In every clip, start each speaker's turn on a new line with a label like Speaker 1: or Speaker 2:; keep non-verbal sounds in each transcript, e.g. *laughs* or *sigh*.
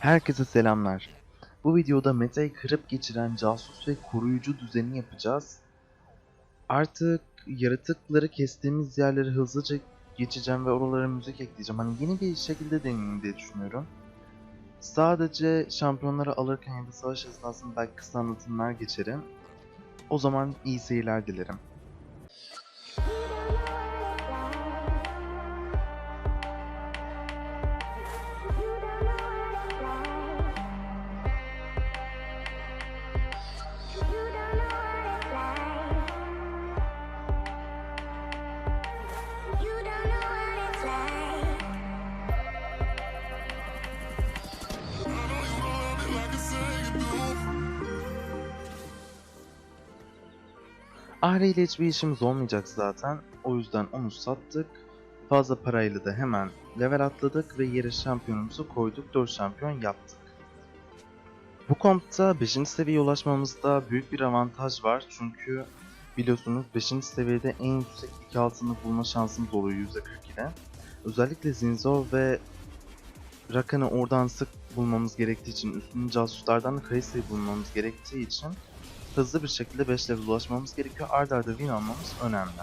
Speaker 1: Herkese selamlar. Bu videoda metayı kırıp geçiren casus ve koruyucu düzeni yapacağız. Artık yaratıkları kestiğimiz yerleri hızlıca geçeceğim ve oralara müzik ekleyeceğim. Hani yeni bir şekilde deneyeyim diye düşünüyorum. Sadece şampiyonları alırken ya da savaş esnasında belki kısa anlatımlar geçerim. O zaman iyi seyirler dilerim. İle hiçbir işimiz olmayacak zaten. O yüzden onu sattık. Fazla parayla da hemen level atladık ve yere şampiyonumuzu koyduk. 4 şampiyon yaptık. Bu kompta 5. seviyeye ulaşmamızda büyük bir avantaj var. Çünkü biliyorsunuz 5. seviyede en yüksek 2 altını bulma şansımız oluyor %40 ile. Özellikle Zinzo ve Rakan'ı oradan sık bulmamız gerektiği için, üstünün casuslardan da Kayse'yi bulmamız gerektiği için hızlı bir şekilde 5 level ulaşmamız gerekiyor. Arda arda win almamız önemli.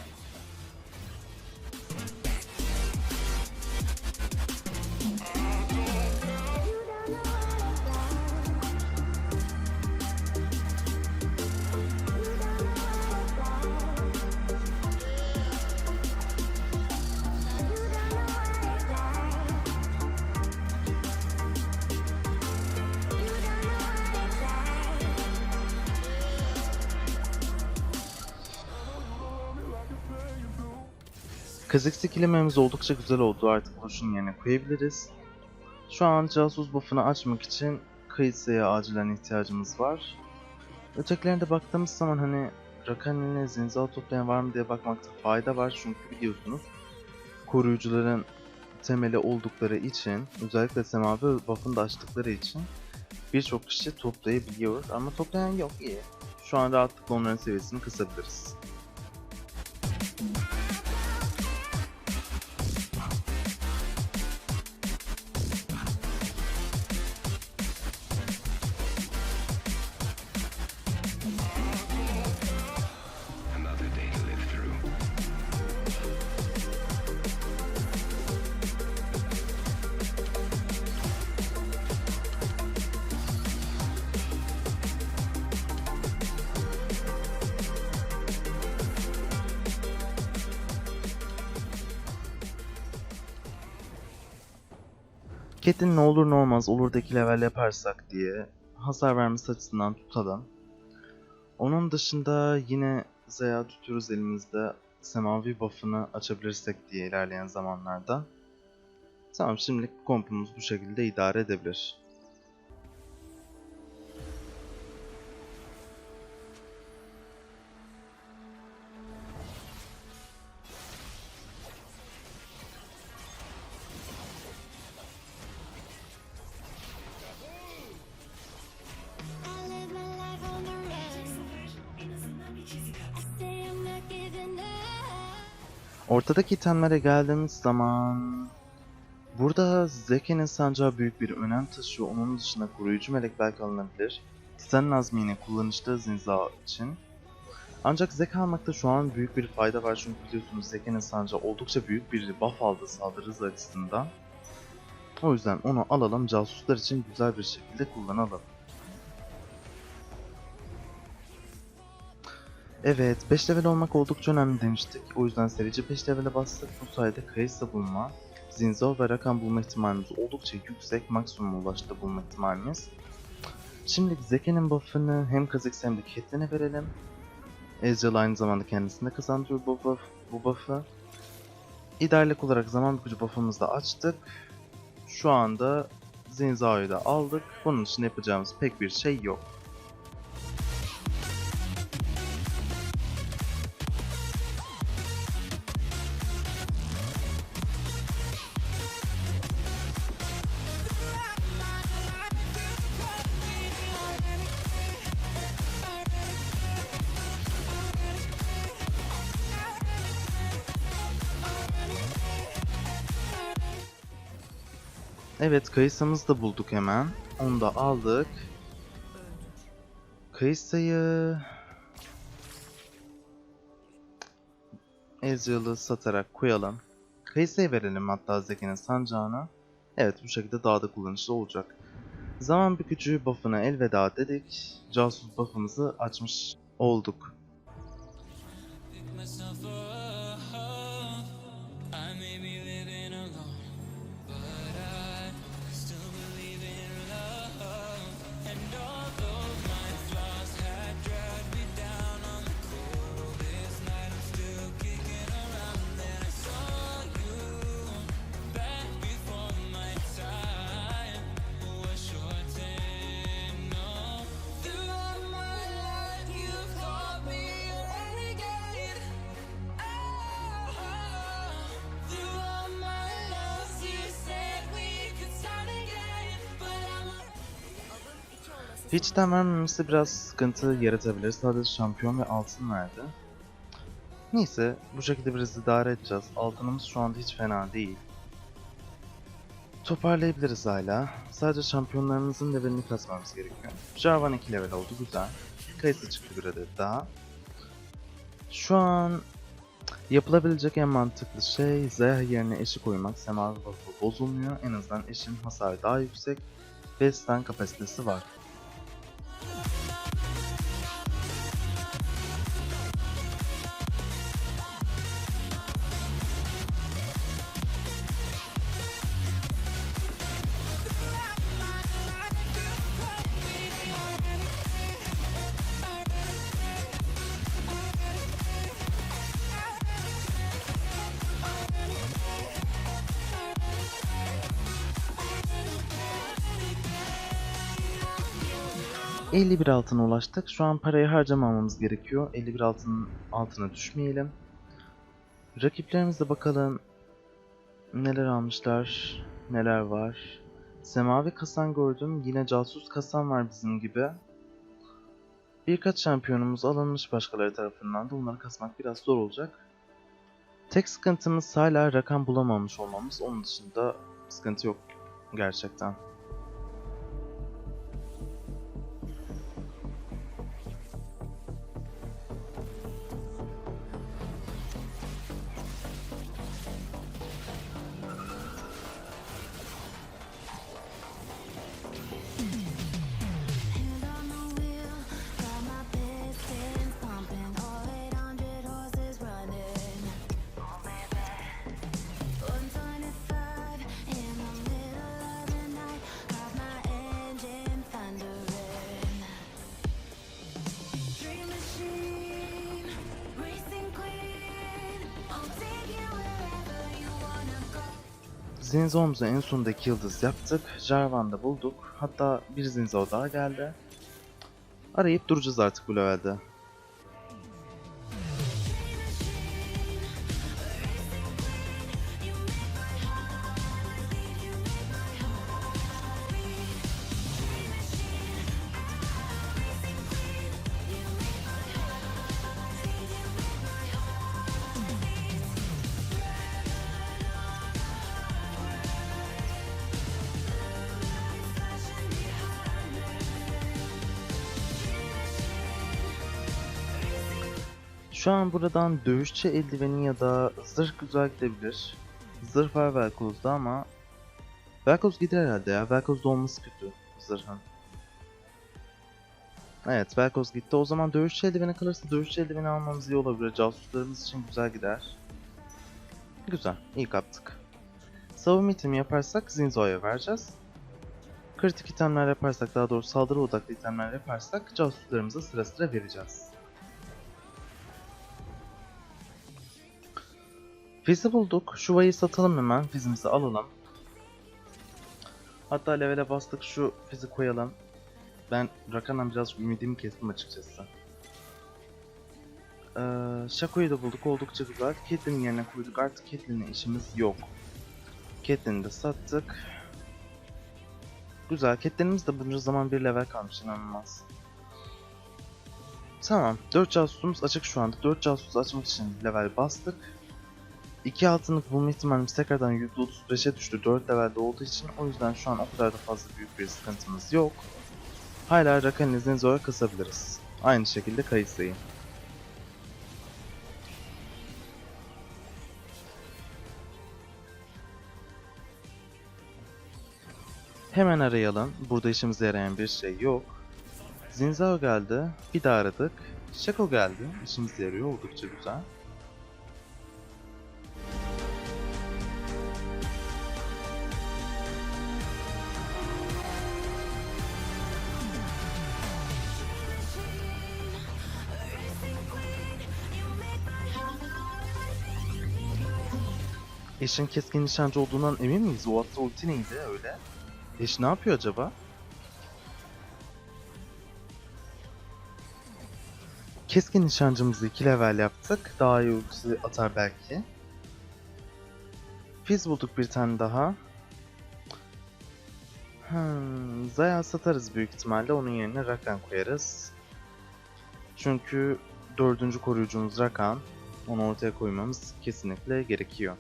Speaker 1: Kazık skillememiz oldukça güzel oldu. Artık Lush'un yerine koyabiliriz. Şu an casus buff'ını açmak için Kayse'ye acilen ihtiyacımız var. Ötekilerine baktığımız zaman hani Rakan ile Zinzal toplayan var mı diye bakmakta fayda var. Çünkü biliyorsunuz koruyucuların temeli oldukları için özellikle semavi buff'ını da açtıkları için birçok kişi toplayabiliyor ama toplayan yok iyi. Şu an rahatlıkla onların seviyesini kısabiliriz. Cat'in ne olur ne olmaz olurdaki level yaparsak diye hasar vermesi açısından tutalım. Onun dışında yine Zeya tutuyoruz elimizde. Semavi buff'ını açabilirsek diye ilerleyen zamanlarda. Tamam şimdilik kompumuz bu şekilde idare edebilir. Ortadaki itemlere geldiğimiz zaman... Burada Zeke'nin sancağı büyük bir önem taşıyor. Onun dışında koruyucu melek belki alınabilir. Titan Nazmi yine Zinza için. Ancak Zeke almakta şu an büyük bir fayda var çünkü biliyorsunuz Zeke'nin sancağı oldukça büyük bir buff aldı saldırı açısından. O yüzden onu alalım casuslar için güzel bir şekilde kullanalım. Evet, 5 level olmak oldukça önemli demiştik. O yüzden serici 5 level'e bastık. Bu sayede Kayısa bulma, Zinzo ve Rakan bulma ihtimalimiz oldukça yüksek. Maksimum ulaştı bulma ihtimalimiz. Şimdi Zeke'nin buff'ını hem Kha'Zix hem de Catelyn'e verelim. Ezreal aynı zamanda kendisine kazandırıyor bu, buff, bu buff'ı. İdeallik olarak zaman dokucu buff'ımızı da açtık. Şu anda Zinzao'yu da aldık. Bunun için yapacağımız pek bir şey yok. Evet kayısımızı da bulduk hemen. Onu da aldık. Kayısayı... Ezreal'ı satarak koyalım. Kayısayı verelim hatta Zeki'nin sancağına. Evet bu şekilde daha da kullanışlı olacak. Zaman bükücü buff'ına elveda dedik. Casus buff'ımızı açmış olduk. Hiçten vermemesi biraz sıkıntı yaratabilir. Sadece şampiyon ve altın verdi. Neyse bu şekilde biraz idare edeceğiz. Altınımız şu anda hiç fena değil. Toparlayabiliriz hala. Sadece şampiyonlarımızın levelini kasmamız gerekiyor. Jarvan 2 level oldu güzel. Kayısı çıktı bir adet daha. Şu an yapılabilecek en mantıklı şey Zeha yerine eşi koymak. Semavi bozulmuyor. En azından eşin hasarı daha yüksek ve stun kapasitesi var. ...51 altına ulaştık. Şu an parayı harcamamamız gerekiyor. 51 altının altına düşmeyelim. Rakiplerimize bakalım... ...neler almışlar, neler var. Semavi kasan gördüm. Yine casus kasan var bizim gibi. Birkaç şampiyonumuz alınmış başkaları tarafından da onları kasmak biraz zor olacak. Tek sıkıntımız hala rakam bulamamış olmamız. Onun dışında sıkıntı yok gerçekten. Zinzom'u en sondaki yıldız yaptık. Jarvan'da bulduk. Hatta bir Zinzo daha geldi. Arayıp duracağız artık bu levelde. Şu an buradan dövüşçü eldiveni ya da zırh güzel gidebilir. Zırh var Velkoz'da ama Velkoz gider herhalde ya. Velkoz'da olması kötü zırhın. Evet Velkoz gitti. O zaman dövüşçü eldiveni kalırsa dövüşçü eldiveni almamız iyi olabilir. Casuslarımız için güzel gider. Güzel. iyi kaptık. Savunma itemi yaparsak Zinzo'ya vereceğiz. Kritik itemler yaparsak daha doğrusu saldırı odaklı itemler yaparsak casuslarımıza sıra sıra vereceğiz. Fizz'i bulduk. Şuvayı satalım hemen. Fizz'imizi alalım. Hatta levele bastık şu Fizz'i koyalım. Ben Rakan'dan biraz ümidimi kestim açıkçası. Ee, Shaco'yu da bulduk. Oldukça güzel. Caitlyn'in yerine koyduk. Artık Caitlyn'le işimiz yok. Caitlyn'i de sattık. Güzel. Caitlyn'imiz de bunca zaman bir level kalmış. inanılmaz. Tamam. 4 casusumuz açık şu anda. 4 casusu açmak için level bastık. 2 altınlık bulma ihtimalimiz tekrardan %35'e düştü 4 levelde olduğu için o yüzden şu an o kadar da fazla büyük bir sıkıntımız yok. Hala Rakan'ın zora kısabiliriz. Aynı şekilde Kayısı'yı. Hemen arayalım. Burada işimize yarayan bir şey yok. Zinzao geldi. Bir daha aradık. Shaco geldi. İşimize yarıyor. Oldukça güzel. Eş'in keskin nişancı olduğundan emin miyiz? O attığı ulti neydi öyle? Eş ne yapıyor acaba? Keskin nişancımızı 2 level yaptık. Daha iyi ulti atar belki. Fizz bulduk bir tane daha. Hmm, Zaya satarız büyük ihtimalle. Onun yerine Rakan koyarız. Çünkü dördüncü koruyucumuz Rakan. Onu ortaya koymamız kesinlikle gerekiyor.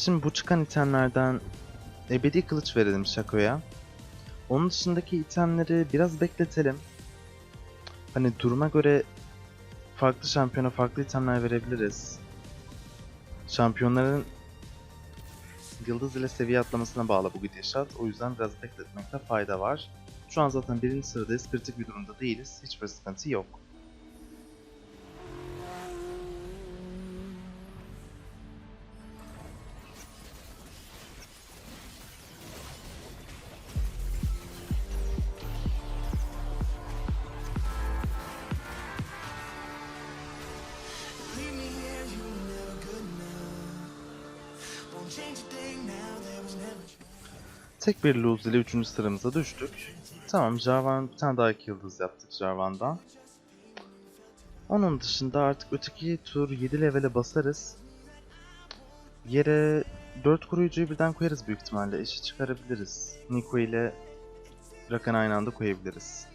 Speaker 1: Şimdi bu çıkan itemlerden ebedi kılıç verelim Shaco'ya. Onun dışındaki itemleri biraz bekletelim. Hani duruma göre farklı şampiyona farklı itemler verebiliriz. Şampiyonların yıldız ile seviye atlamasına bağlı bu gidişat. O yüzden biraz bekletmekte fayda var. Şu an zaten birinci sıradayız. Kritik bir durumda değiliz. Hiçbir sıkıntı yok. Tek bir lose ile 3. sıramıza düştük. Tamam Jarvan bir tane daha iki yıldız yaptık Jarvan'dan. Onun dışında artık öteki tur 7 levele basarız. Yere 4 koruyucuyu birden koyarız büyük ihtimalle. Eşi çıkarabiliriz. Nico ile Rakan aynı anda koyabiliriz.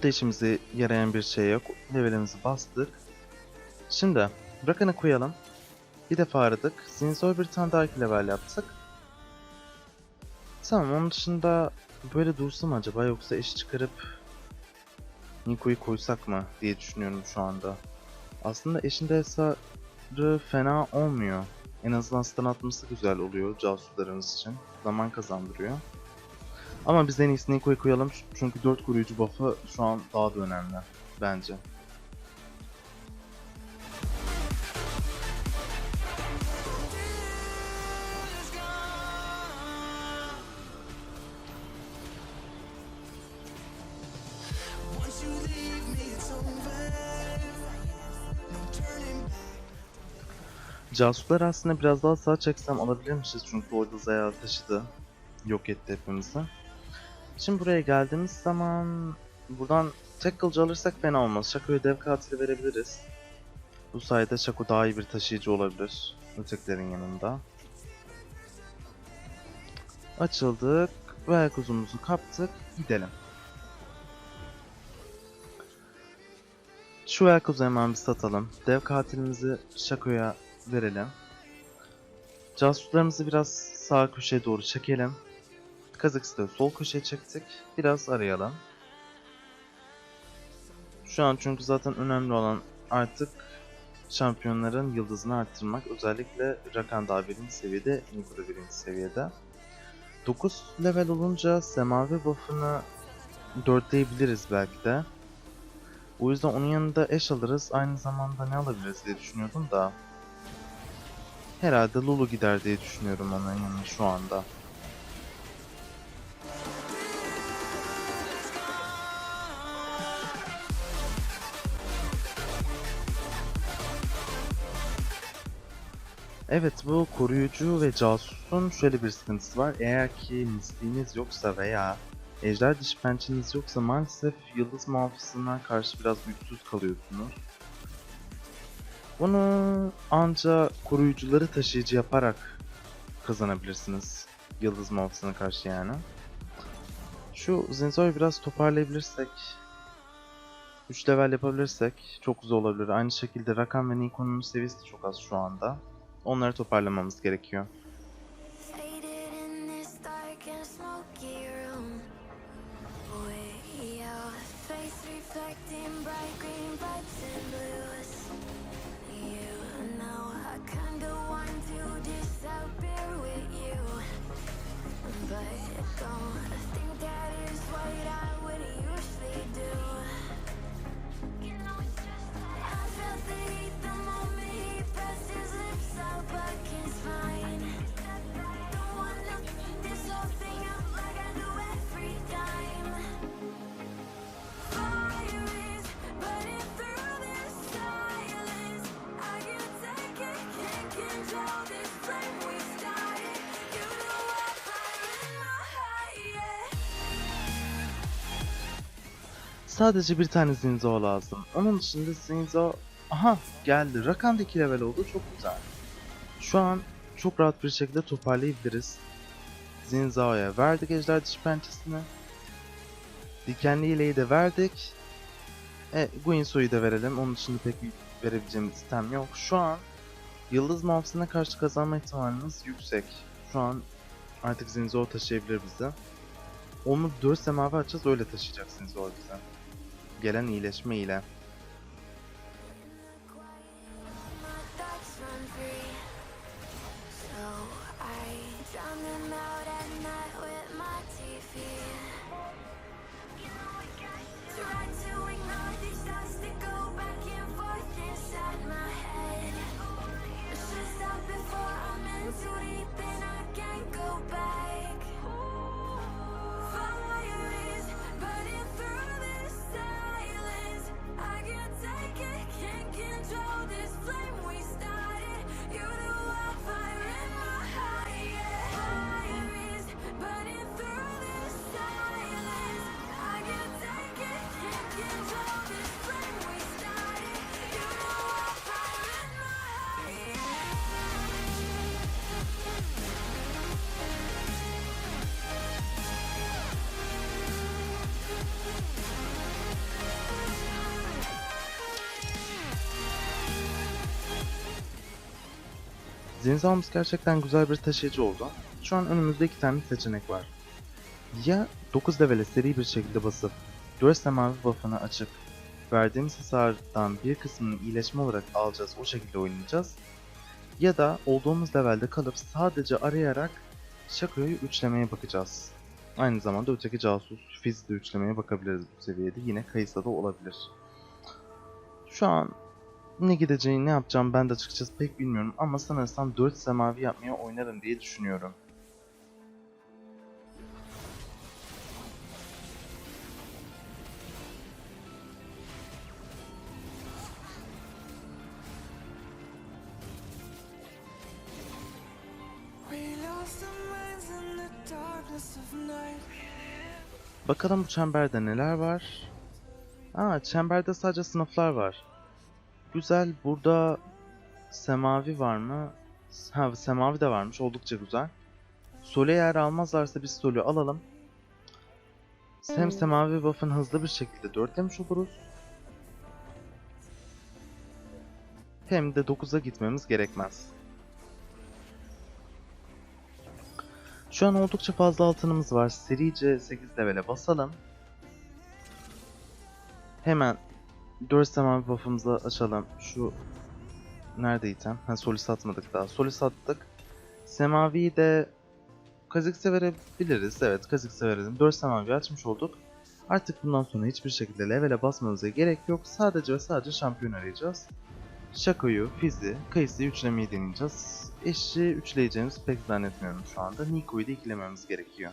Speaker 1: Burada işimize yarayan bir şey yok. Levelimizi bastık. Şimdi Rakan'ı koyalım. Bir defa aradık. Zinzor bir tane daha level yaptık. Tamam onun dışında böyle dursa mı acaba yoksa eş çıkarıp Niko'yu koysak mı diye düşünüyorum şu anda. Aslında eşinde hasarı fena olmuyor. En azından stun atması güzel oluyor casuslarımız için. Zaman kazandırıyor. Ama biz en iyisi Niko'yu koyalım çünkü 4 koruyucu buff'ı şu an daha da önemli bence. Casusları aslında biraz daha sağa çeksem alabilirmişiz çünkü orada Zaya taşıdı. Yok etti hepimizi. Şimdi buraya geldiğimiz zaman buradan tek kılıcı alırsak fena olmaz. Shaco'ya dev katili verebiliriz. Bu sayede Shaco daha iyi bir taşıyıcı olabilir. Ötekilerin yanında. Açıldık ve ayak uzunumuzu kaptık. Gidelim. Şu ayak hemen bir satalım. Dev katilimizi Shaco'ya verelim. Casuslarımızı biraz sağ köşeye doğru çekelim. Da sol köşeye çektik. Biraz arayalım. Şu an çünkü zaten önemli olan artık şampiyonların yıldızını arttırmak. Özellikle Rakan daha birinci seviyede, Niko birinci seviyede. 9 level olunca semavi buff'ını 4'leyebiliriz belki de. O yüzden onun yanında eş alırız. Aynı zamanda ne alabiliriz diye düşünüyordum da. Herhalde Lulu gider diye düşünüyorum onun yanına şu anda. Evet bu koruyucu ve casusun şöyle bir sıkıntısı var. Eğer ki misliğiniz yoksa veya ejder dişi pençeniz yoksa maalesef yıldız muhafızına karşı biraz güçsüz kalıyorsunuz. Bunu anca koruyucuları taşıyıcı yaparak kazanabilirsiniz. Yıldız muhafızına karşı yani. Şu Zinzo'yu biraz toparlayabilirsek 3 level yapabilirsek çok güzel olabilir. Aynı şekilde Rakan ve Nikon'un seviyesi de çok az şu anda. Onları toparlamamız gerekiyor. Sadece bir tane Zinzo lazım. Onun dışında Zinzo... Aha geldi. Rakan da 2 level oldu. Çok güzel. Şu an çok rahat bir şekilde toparlayabiliriz. Zinzao'ya verdik ejder dişi pençesini. Dikenli ileği de verdik. E, Guinsoo'yu da verelim. Onun dışında pek verebileceğimiz sistem yok. Şu an Yıldız Muhafızı'na karşı kazanma ihtimalimiz yüksek. Şu an artık Zinzo taşıyabilir bizi. Onu 4 semavi açacağız öyle taşıyacak Zinzo bize. Gelen iyileşme ile. Zinzamız gerçekten güzel bir taşıyıcı oldu. Şu an önümüzde iki tane seçenek var. Ya 9 levele seri bir şekilde basıp 4 semavi buff'ını açıp verdiğimiz hasardan bir kısmını iyileşme olarak alacağız o şekilde oynayacağız. Ya da olduğumuz levelde kalıp sadece arayarak Shaco'yu üçlemeye bakacağız. Aynı zamanda öteki casus Fizz'i de üçlemeye bakabiliriz bu seviyede. Yine Kayısa da olabilir. Şu an ne gideceğini ne yapacağım ben de açıkçası pek bilmiyorum ama sanırsam 4 semavi yapmaya oynarım diye düşünüyorum. Bakalım bu çemberde neler var. Aa çemberde sadece sınıflar var. Güzel burada semavi var mı? Ha semavi de varmış oldukça güzel. Sol'ü eğer almazlarsa biz Sol'ü alalım. Hem semavi buff'ın hızlı bir şekilde dörtlemiş oluruz. Hem de 9'a gitmemiz gerekmez. Şu an oldukça fazla altınımız var. Serice 8 levele basalım. Hemen 4 semavi buff'ımızı açalım. Şu nerede item? Ha Sol'i satmadık daha. Sol'i sattık. Semavi'yi de Kazikse verebiliriz. Evet Kazikse verelim. 4 semavi açmış olduk. Artık bundan sonra hiçbir şekilde levele basmamıza gerek yok. Sadece ve sadece şampiyon arayacağız. Shaco'yu, Fizz'i, Kayısı'yı üçlemeyi deneyeceğiz. Eşi üçleyeceğimizi pek zannetmiyorum şu anda. Nico'yu da ikilememiz gerekiyor.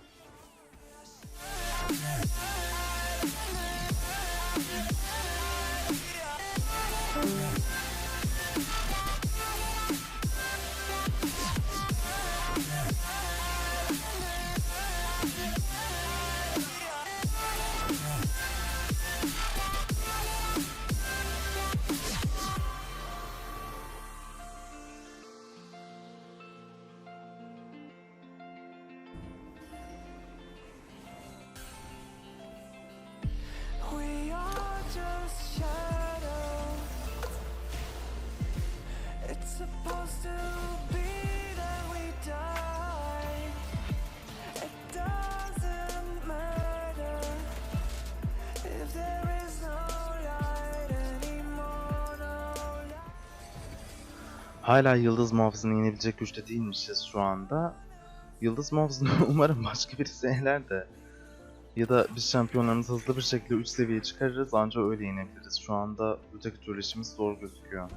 Speaker 1: Hala Yıldız Muhafızı'nı yenebilecek güçte değilmişiz şu anda. Yıldız Muhafızı'nı *laughs* umarım başka birisi eler de. Ya da biz şampiyonlarımızı hızlı bir şekilde 3 seviyeye çıkarırız ancak öyle yenebiliriz. Şu anda öteki türlü işimiz zor gözüküyor.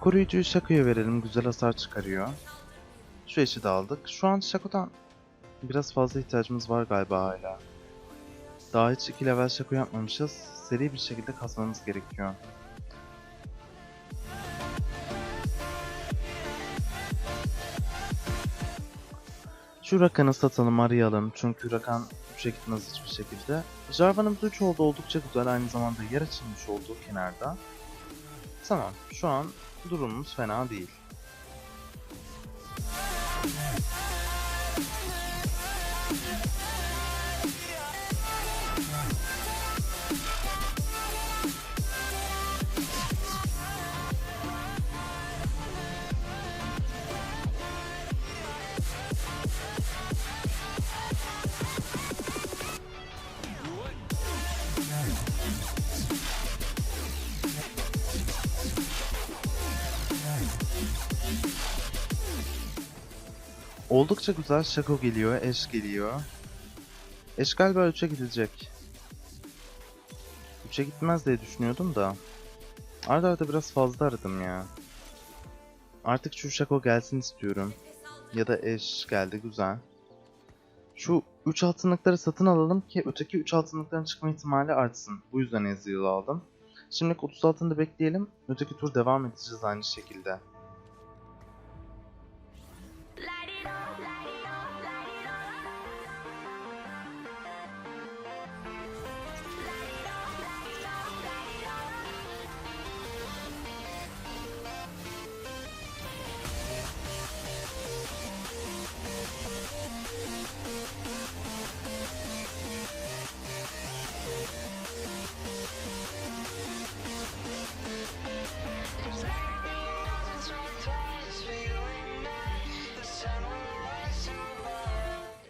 Speaker 1: Koruyucuyu Shaco'ya verelim. Güzel hasar çıkarıyor. Şu eşi de aldık. Şu an Shaco'dan biraz fazla ihtiyacımız var galiba hala. Daha hiç 2 level Shaco yapmamışız. Seri bir şekilde kasmamız gerekiyor. Şu Rakan'ı satalım, arayalım. Çünkü Rakan 3'e gitmez hiçbir şekilde. Jarvan'ımız 3 oldu oldukça güzel. Aynı zamanda yer açılmış oldu kenarda. Tamam, şu an durumumuz fena değil. Oldukça güzel Shaco geliyor, Eş geliyor. Eş galiba 3'e gidecek. 3'e gitmez diye düşünüyordum da. Arda arda biraz fazla aradım ya. Artık şu Shaco gelsin istiyorum. Ya da Eş geldi güzel. Şu 3 altınlıkları satın alalım ki öteki 3 altınlıkların çıkma ihtimali artsın. Bu yüzden Ezreal aldım. Şimdilik 30 altında bekleyelim. Öteki tur devam edeceğiz aynı şekilde.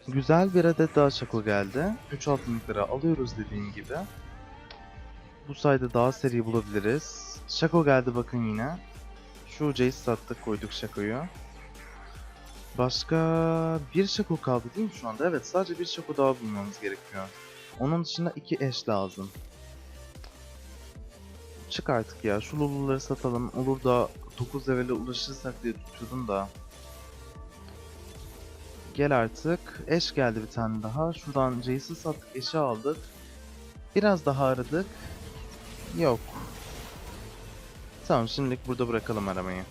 Speaker 1: Güzel bir adet daha Shaco geldi. 3 altınlıkları alıyoruz dediğim gibi. Bu sayede daha seri bulabiliriz. Shaco geldi bakın yine. Şu Jace sattık koyduk Shaco'yu. Başka bir Shaco kaldı değil mi şu anda? Evet sadece bir Shaco daha bulmamız gerekiyor. Onun dışında iki eş lazım. Çık artık ya şu Lulu'ları satalım. Olur da 9 level'e ulaşırsak diye tutuyordum da. Gel artık. Eş geldi bir tane daha. Şuradan Jace'i sattık, eşi aldık. Biraz daha aradık. Yok. Tamam şimdilik burada bırakalım aramayı.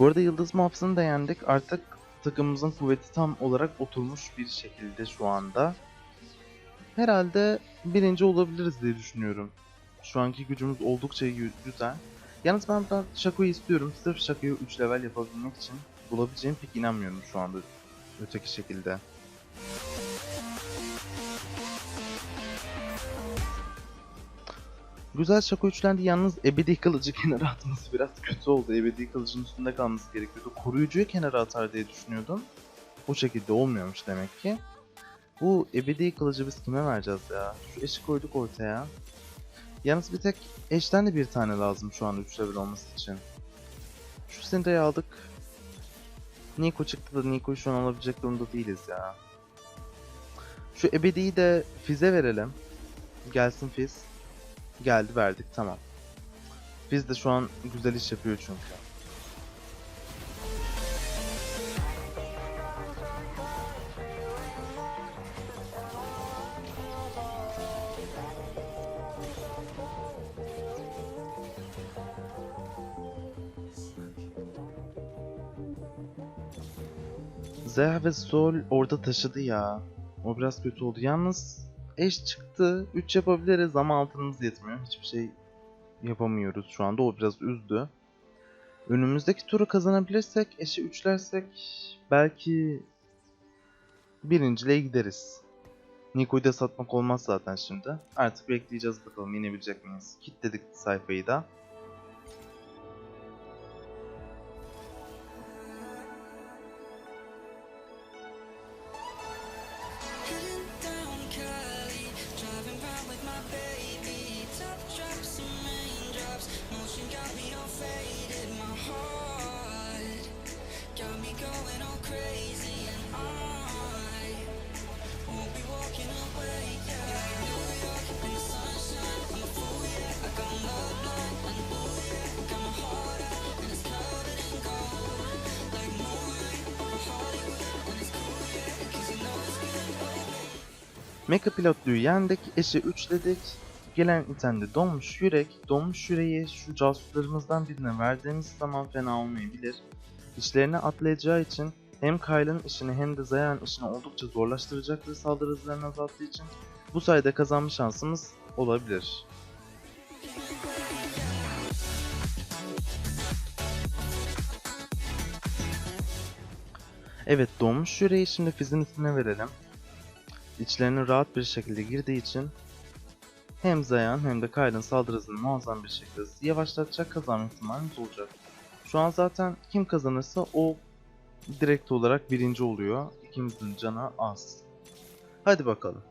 Speaker 1: Bu arada Yıldız Muhafızı'nı da yendik. Artık takımımızın kuvveti tam olarak oturmuş bir şekilde şu anda. Herhalde birinci olabiliriz diye düşünüyorum. Şu anki gücümüz oldukça gü- güzel. Yalnız ben, ben Shaco'yu istiyorum. Sırf Shaco'yu 3 level yapabilmek için bulabileceğim pek inanmıyorum şu anda öteki şekilde. Güzel Shaco üçlendi yalnız ebedi kılıcı *laughs* kenara atması biraz kötü oldu. Ebedi kılıcın üstünde kalması gerekiyordu. Koruyucuyu kenara atar diye düşünüyordum. O şekilde olmuyormuş demek ki. Bu ebedi kılıcı biz kime vereceğiz ya? Şu eşi koyduk ortaya. Yalnız bir tek eşten de bir tane lazım şu an 3 level olması için. Şu Syndra'yı aldık. Niko çıktı da Niko'yu şu an alabilecek durumda değiliz ya. Şu ebediyi de Fizz'e verelim. Gelsin Fizz. Geldi verdik tamam. Fizz de şu an güzel iş yapıyor çünkü. Zeha ve Sol orada taşıdı ya. O biraz kötü oldu. Yalnız eş çıktı. 3 yapabiliriz ama altınımız yetmiyor. Hiçbir şey yapamıyoruz şu anda. O biraz üzdü. Önümüzdeki turu kazanabilirsek, eşi üçlersek belki birinciliğe gideriz. Niko'yu da satmak olmaz zaten şimdi. Artık bekleyeceğiz bakalım yenebilecek miyiz. Kilitledik sayfayı da. Mecha pilotluyu yendik, eşi üçledik. Gelen itemde donmuş yürek. Donmuş yüreği şu casuslarımızdan birine verdiğimiz zaman fena olmayabilir. İşlerine atlayacağı için hem Kyle'ın işini hem de Zayan işini oldukça zorlaştıracaktır saldırı hızlarını azalttığı için. Bu sayede kazanma şansımız olabilir. Evet donmuş yüreği şimdi Fizz'in üstüne verelim. İçlerine rahat bir şekilde girdiği için hem Zayan hem de Kyle'ın saldırı muazzam bir şekilde yavaşlatacak kazanma ihtimalimiz olacak. Şu an zaten kim kazanırsa o direkt olarak birinci oluyor. İkimizin canı az. Hadi bakalım.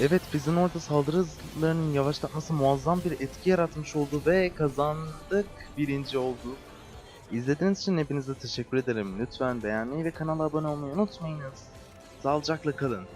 Speaker 1: Evet Fizz'in orada saldırı yavaşlatması muazzam bir etki yaratmış oldu ve kazandık. Birinci olduk. İzlediğiniz için hepinize teşekkür ederim. Lütfen beğenmeyi ve kanala abone olmayı unutmayınız. Sağlıcakla kalın.